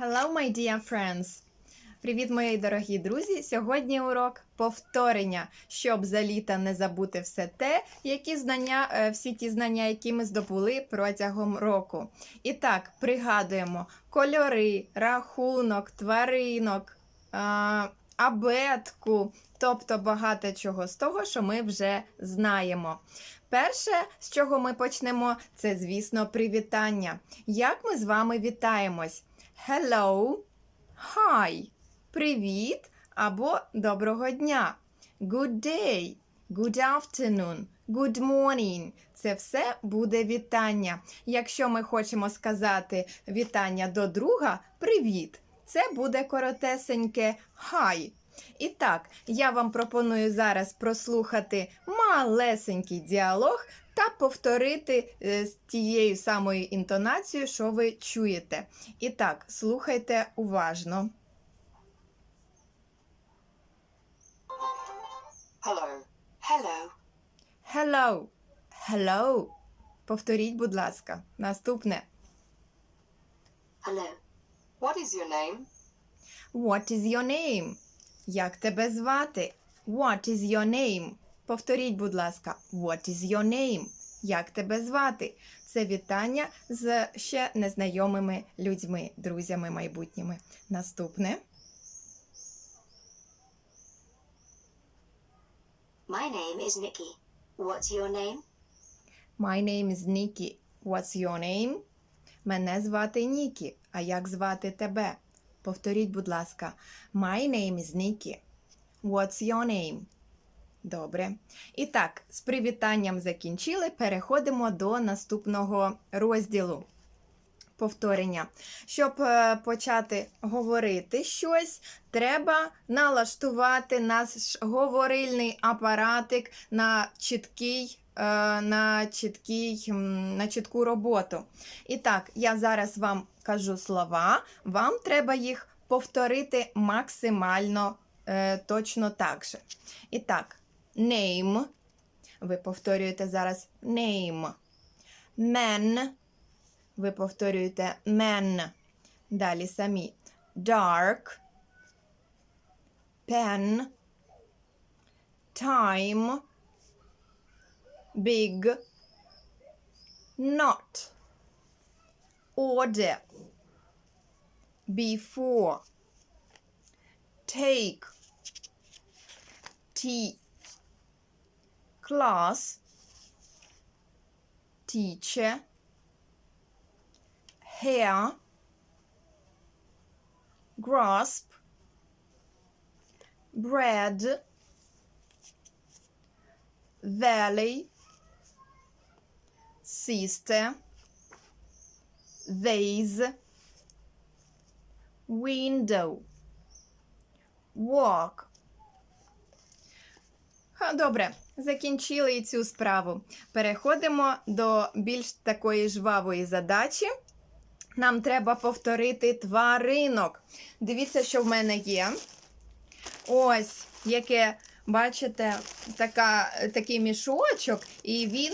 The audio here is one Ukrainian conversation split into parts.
Hello, my dear friends! Привіт, мої дорогі друзі! Сьогодні урок повторення, щоб за літа не забути все те, які знання, е, всі ті знання, які ми здобули протягом року. І так, пригадуємо кольори, рахунок, тваринок, абетку, тобто багато чого з того, що ми вже знаємо. Перше, з чого ми почнемо, це, звісно, привітання. Як ми з вами вітаємось? Hello, hi, привіт або доброго дня. Good day, good afternoon, good morning. Це все буде вітання. Якщо ми хочемо сказати вітання до друга, привіт. Це буде коротесеньке hi. І так, я вам пропоную зараз прослухати малесенький діалог та повторити е, з тією самою інтонацією, що ви чуєте. І так, слухайте уважно. Hello. Hello. Hello. Hello. Повторіть, будь ласка. Наступне. Hello. What is your name? What is your name? Як тебе звати? What is your name? Повторіть, будь ласка. What is your name? Як тебе звати? Це вітання з ще незнайомими людьми, друзями майбутніми. Наступне. My name is Nikki. What's your name? My name is Nikki. What's your name? Мене звати Нікі. А як звати тебе? Повторіть, будь ласка. My name is Nikki. What's your name? Добре. І так, з привітанням закінчили. Переходимо до наступного розділу. Повторення. Щоб е, почати говорити щось, треба налаштувати наш говорильний апаратик на чіткий, е, на, чіткий, на чітку роботу. І так, я зараз вам кажу слова, вам треба їх повторити максимально е, точно так же. І так, name. Ви повторюєте зараз name. Man. Ви повторюєте men. Далі самі. Dark. Pen. Time. Big. Not. Order. Before. Take. Tea. Class. Teacher hair, grasp, bread, valley, sister, vase, window, walk. Добре, закінчили і цю справу. Переходимо до більш такої жвавої задачі. Нам треба повторити тваринок. Дивіться, що в мене є. Ось, яке, бачите, така, такий мішочок, і він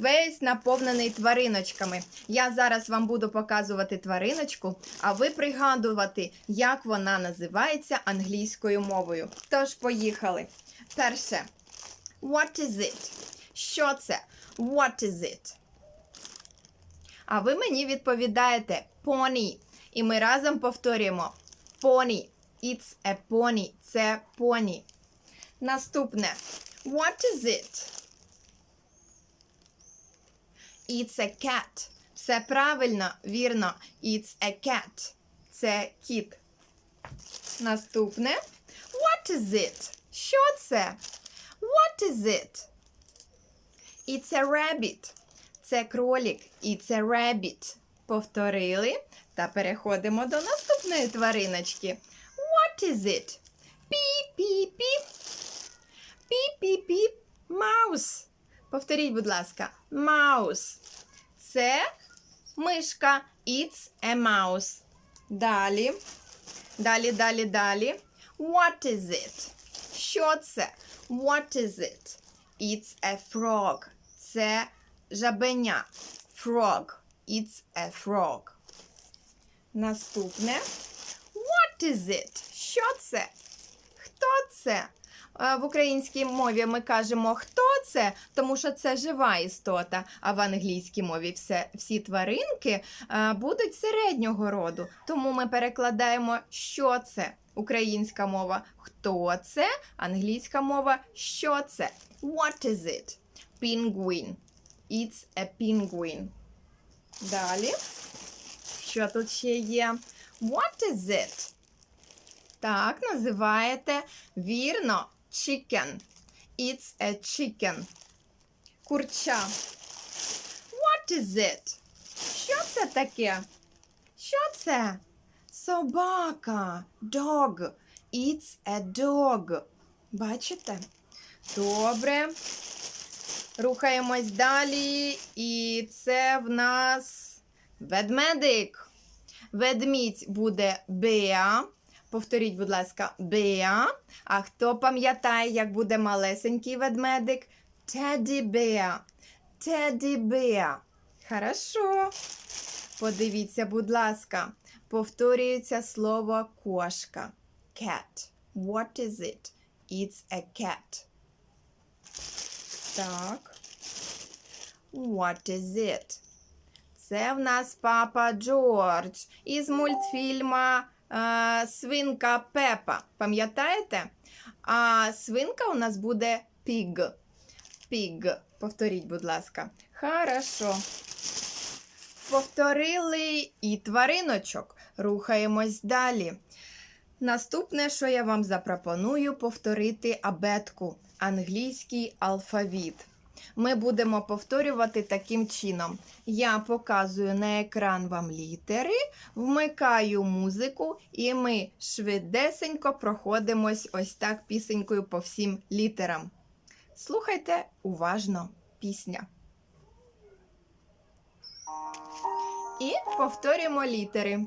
весь наповнений твариночками. Я зараз вам буду показувати твариночку, а ви пригадувати, як вона називається англійською мовою. Тож, поїхали. Перше. What is it? Що це? What is it? А ви мені відповідаєте pony. І ми разом повторюємо pony. It's a pony. Це поні. Наступне. What is it? It's a cat. Все правильно, вірно. It's a cat. Це кіт. Наступне. What is it? Що це? What is it? It's a rabbit. Це кролік і це rabbit. Повторили та переходимо до наступної твариночки. What is it? Пі-пі-пі. Пі-пі-пі. Маус. Повторіть, будь ласка, маус. Це мишка. It's a mouse. Далі. Далі, далі, далі. What is it? Що це? What is it? It's a frog. Це жабеня. Frog. It's a frog. Наступне. What is it? Що це? Хто це? В українській мові ми кажемо хто це, тому що це жива істота. А в англійській мові все, всі тваринки будуть середнього роду. Тому ми перекладаємо, що це. Українська мова хто це, англійська мова що це. What is it? Penguin. It's a penguin. Далі. Що тут ще є? What is it? Так, називаєте вірно chicken. It's a chicken. Курча. What is it? Що це таке? Що це? Собака. Dog. It's a dog. Бачите? Добре. Рухаємось далі. І це в нас ведмедик. Ведмідь буде Беа. Повторіть, будь ласка, Беа. А хто пам'ятає, як буде малесенький ведмедик? Теді Беа. Теді Беа. Хорошо. Подивіться, будь ласка. Повторюється слово кошка. Cat. What is it? It's a cat. Так. What is it? Це в нас папа Джордж із мультфільма е, Свинка Пепа. Пам'ятаєте? А свинка у нас буде піг. Піг. Повторіть, будь ласка. Хорошо. Повторили і твариночок. Рухаємось далі. Наступне, що я вам запропоную, повторити абетку, англійський алфавіт. Ми будемо повторювати таким чином. Я показую на екран вам літери, вмикаю музику, і ми швидесенько проходимось ось так пісенькою по всім літерам. Слухайте уважно пісня. І повторюємо літери.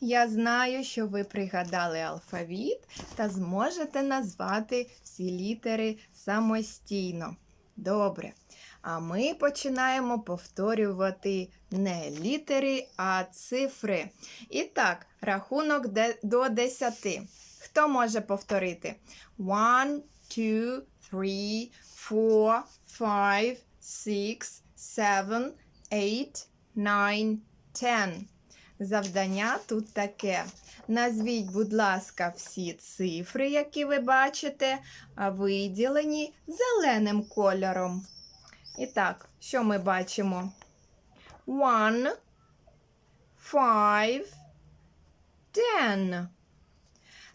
Я знаю, що ви пригадали алфавіт та зможете назвати всі літери самостійно. Добре. А ми починаємо повторювати не літери, а цифри. І так, рахунок до 10. Хто може повторити? One, two, three, four, five, six, seven, eight, nine, ten. Завдання тут таке. Назвіть, будь ласка, всі цифри, які ви бачите, виділені зеленим кольором. І так, що ми бачимо? One, five, ten.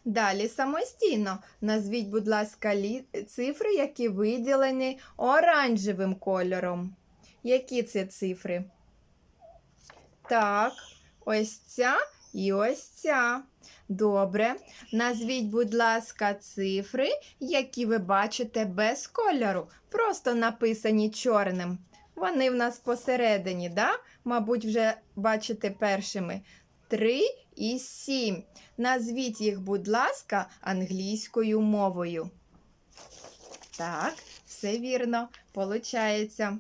Далі самостійно. Назвіть, будь ласка, цифри, які виділені оранжевим кольором. Які це цифри? Так, ось ця і ось ця. Добре. Назвіть, будь ласка, цифри, які ви бачите без кольору, просто написані чорним. Вони в нас посередині, да? Мабуть, вже бачите першими. Три і сім. Назвіть їх, будь ласка, англійською мовою. Так, все вірно, получається.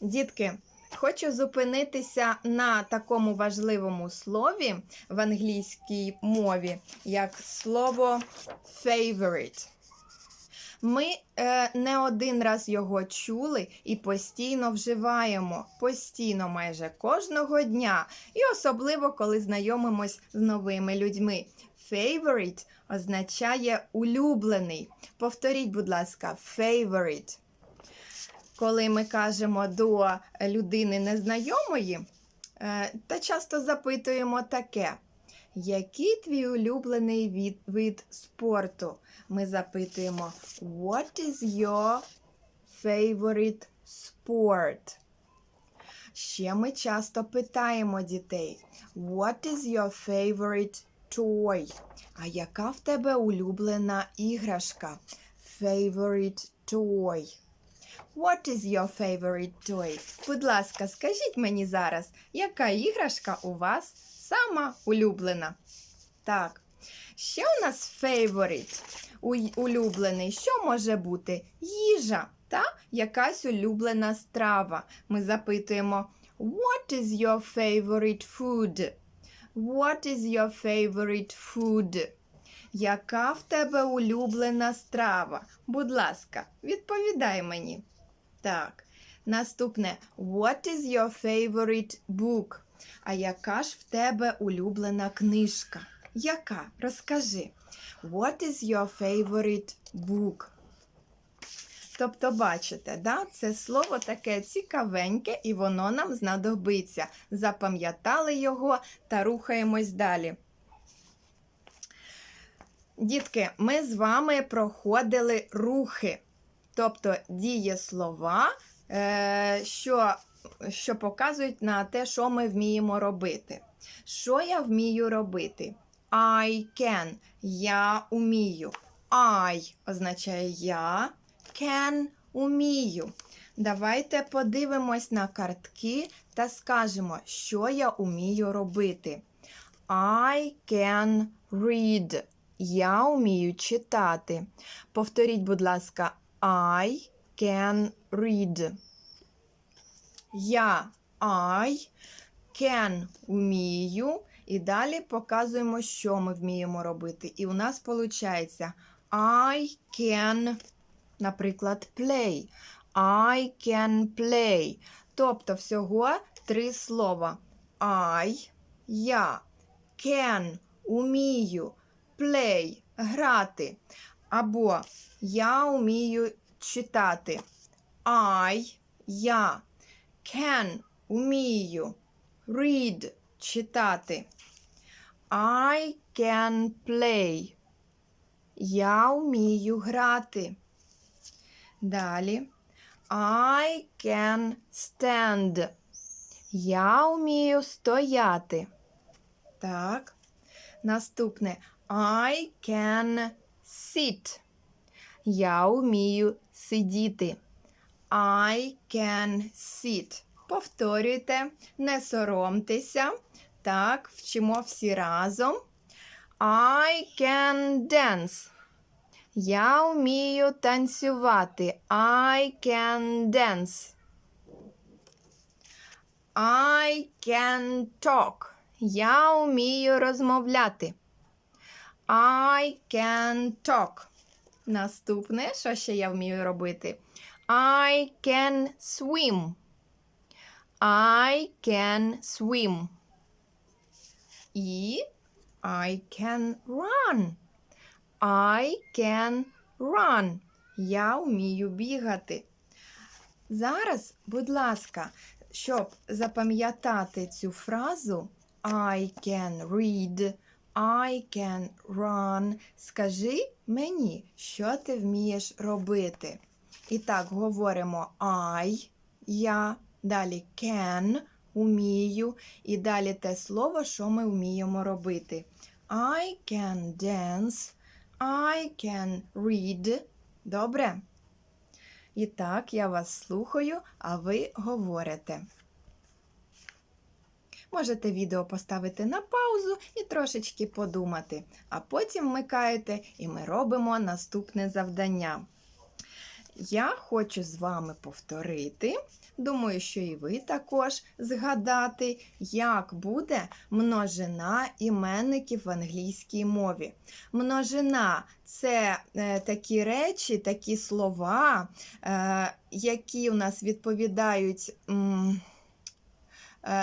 Дітки, хочу зупинитися на такому важливому слові в англійській мові, як слово favorite. Ми е, не один раз його чули і постійно вживаємо, постійно майже кожного дня, і особливо, коли знайомимось з новими людьми. Favorite означає улюблений. Повторіть, будь ласка, favorite. Коли ми кажемо до людини незнайомої, е, та часто запитуємо таке: який твій улюблений від, вид спорту? Ми запитуємо What is your favorite sport? Ще ми часто питаємо дітей What is your favorite toy. А яка в тебе улюблена іграшка? Favorite toy. What is your favorite toy? Будь ласка, скажіть мені зараз, яка іграшка у вас сама улюблена? Так. Ще у нас favorite, улюблений. Що може бути? Їжа та якась улюблена страва. Ми запитуємо What is your favorite food? What is your favorite food? Яка в тебе улюблена страва? Будь ласка, відповідай мені. Так. Наступне What is your favorite book? А яка ж в тебе улюблена книжка? Яка? Розкажи. What is your favorite book? Тобто, бачите, да? це слово таке цікавеньке, і воно нам знадобиться. Запам'ятали його та рухаємось далі. Дітки, ми з вами проходили рухи, тобто дієслова, е, що, що показують на те, що ми вміємо робити. Що я вмію робити? I can. Я умію. I означає я. Can умію. Давайте подивимось на картки та скажемо, що я умію робити. I can read. Я вмію читати. Повторіть, будь ласка, I can read. Я I can умію. І далі показуємо, що ми вміємо робити. І у нас виходить I can, наприклад, play. I can play. Тобто всього три слова. I, я, can, умію, play, грати. Або я умію читати. I, я, can, умію, read, читати. I can play. Я вмію грати. Далі. I can stand. Я вмію стояти. Так. Наступне. I can sit. Я вмію сидіти. I can sit. Повторюйте, не соромтеся. Так, вчимо всі разом. I can dance. Я вмію танцювати. I can dance. I can talk. Я вмію розмовляти. I can talk. Наступне, що ще я вмію робити? I can swim. I can swim. І I can run. I can run. Я вмію бігати. Зараз, будь ласка, щоб запам'ятати цю фразу I can read, I can run. Скажи мені, що ти вмієш робити. І так, говоримо I, я, далі can, умію, і далі те слово, що ми вміємо робити. I can dance, I can read. Добре? І так, я вас слухаю, а ви говорите. Можете відео поставити на паузу і трошечки подумати, а потім вмикаєте і ми робимо наступне завдання. Я хочу з вами повторити, думаю, що і ви також згадати, як буде множина іменників в англійській мові. Множина це е, такі речі, такі слова, е, які у нас відповідають. м,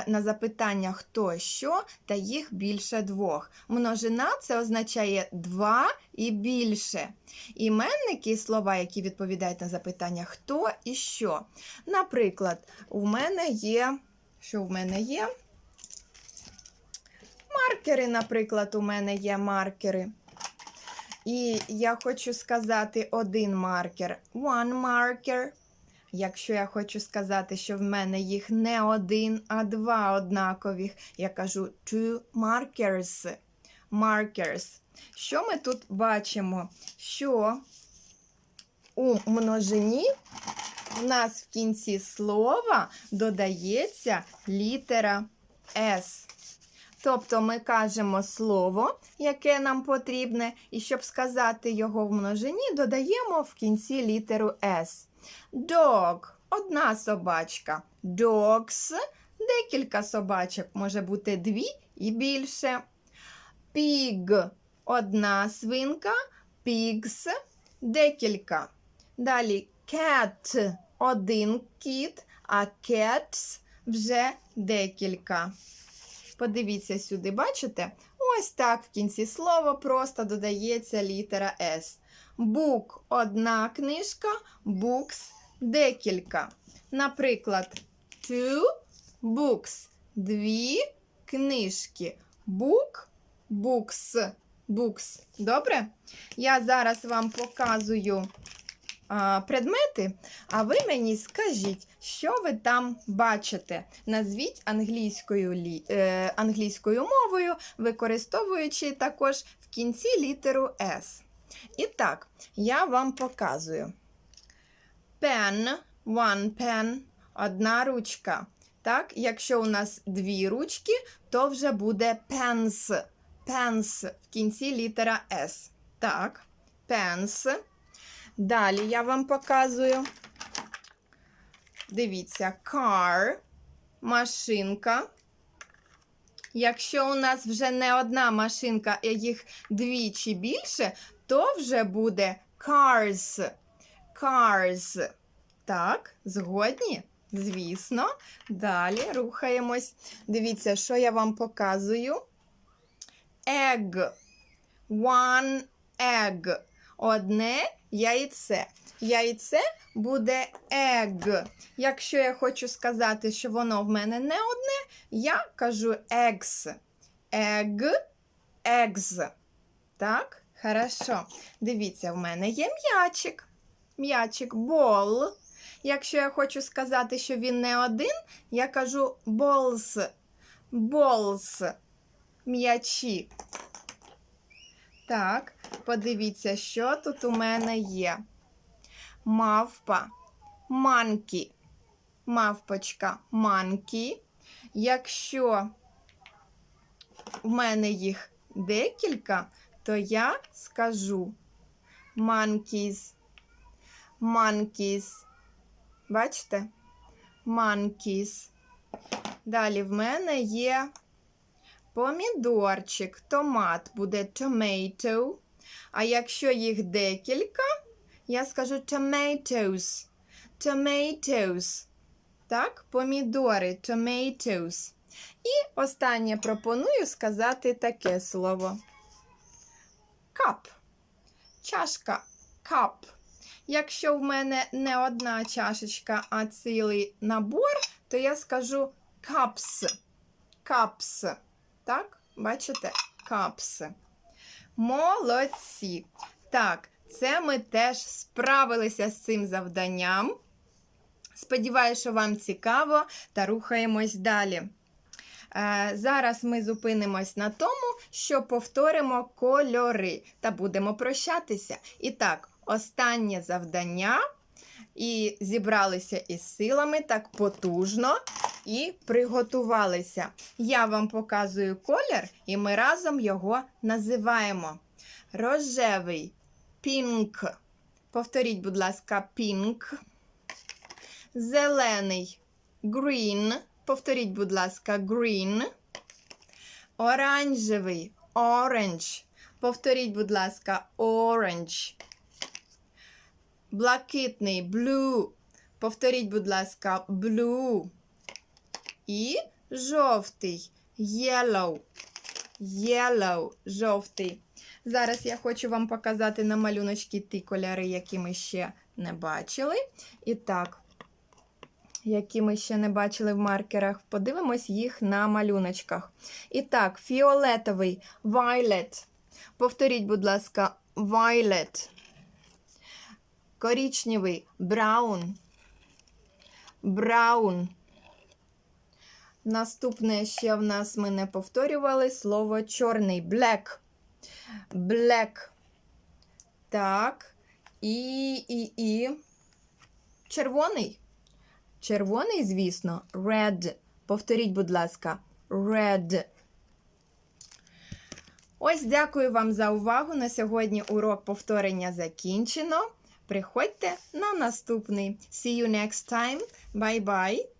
На запитання хто що, та їх більше двох. Множина це означає два і більше. Іменники слова, які відповідають на запитання хто і що. Наприклад, у мене є. Що в мене є? Маркери, наприклад, у мене є маркери. І я хочу сказати один маркер. One marker. Якщо я хочу сказати, що в мене їх не один, а два однакових, я кажу two markers. markers. Що ми тут бачимо? Що у множині в нас в кінці слова додається літера S. Тобто ми кажемо слово, яке нам потрібне, і щоб сказати його в множині, додаємо в кінці літеру S. Dog одна собачка. Dogs декілька собачок, може бути дві і більше. Pig одна свинка, pigs декілька. Далі cat один кіт, а cats вже декілька. Подивіться сюди, бачите? Ось так в кінці слова просто додається літера S. Book – одна книжка, books – декілька. Наприклад, two books – дві книжки. Book – books. Books. Добре? Я зараз вам показую предмети, а ви мені скажіть, що ви там бачите. Назвіть англійською, лі... е, англійською мовою, використовуючи також в кінці літеру S. І так, я вам показую. Pen, one pen, одна ручка. Так, якщо у нас дві ручки, то вже буде pens. Pens в кінці літера S. Так, pens. Далі я вам показую. Дивіться, car, машинка. Якщо у нас вже не одна машинка, а їх дві чи більше, то вже буде cars. Cars. Так, згодні? Звісно. Далі рухаємось. Дивіться, що я вам показую. Egg. One egg. Одне яйце. Яйце буде egg. Якщо я хочу сказати, що воно в мене не одне, я кажу eggs. Egg, eggs. Так, хорошо. Дивіться, в мене є м'ячик. М'ячик ball. Якщо я хочу сказати, що він не один, я кажу balls. Balls. М'ячі. Так, подивіться, що тут у мене є. Мавпа, манкі. Мавпочка манкі. Якщо в мене їх декілька, то я скажу monkeys. Monkeys. Бачите? Monkeys. Далі в мене є помідорчик, томат буде tomato. А якщо їх декілька, я скажу tomatoes. Tomatoes. Так, помідори, tomatoes. І останнє пропоную сказати таке слово. Cup. Чашка. Cup. Якщо в мене не одна чашечка, а цілий набор, то я скажу cups. Cups. Так, бачите? Cups. Молодці. Так, це ми теж справилися з цим завданням. Сподіваюся, що вам цікаво, та рухаємось далі. Е, Зараз ми зупинимось на тому, що повторимо кольори та будемо прощатися. І так, останнє завдання. І зібралися із силами так потужно і приготувалися. Я вам показую колір, і ми разом його називаємо. Рожевий пінк. Повторіть, будь ласка, пінк. Зелений green. Повторіть, будь ласка, green. Оранжевий orange. Повторіть, будь ласка, orange. Блакитний blue. Повторіть, будь ласка, blue. І жовтий yellow. Yellow, жовтий. Зараз я хочу вам показати на малюночки ті кольори, які ми ще не бачили. І так, які ми ще не бачили в маркерах. Подивимось їх на малюночках. І так, фіолетовий violet. Повторіть, будь ласка, violet. Коричневий brown. Brown. Наступне ще в нас ми не повторювали слово чорний black. Black. Так. І, і, і. Червоний. Червоний, звісно. Red. Повторіть, будь ласка. Red. Ось дякую вам за увагу. На сьогодні урок повторення закінчено. Приходьте на наступний. See you next time. Bye-bye.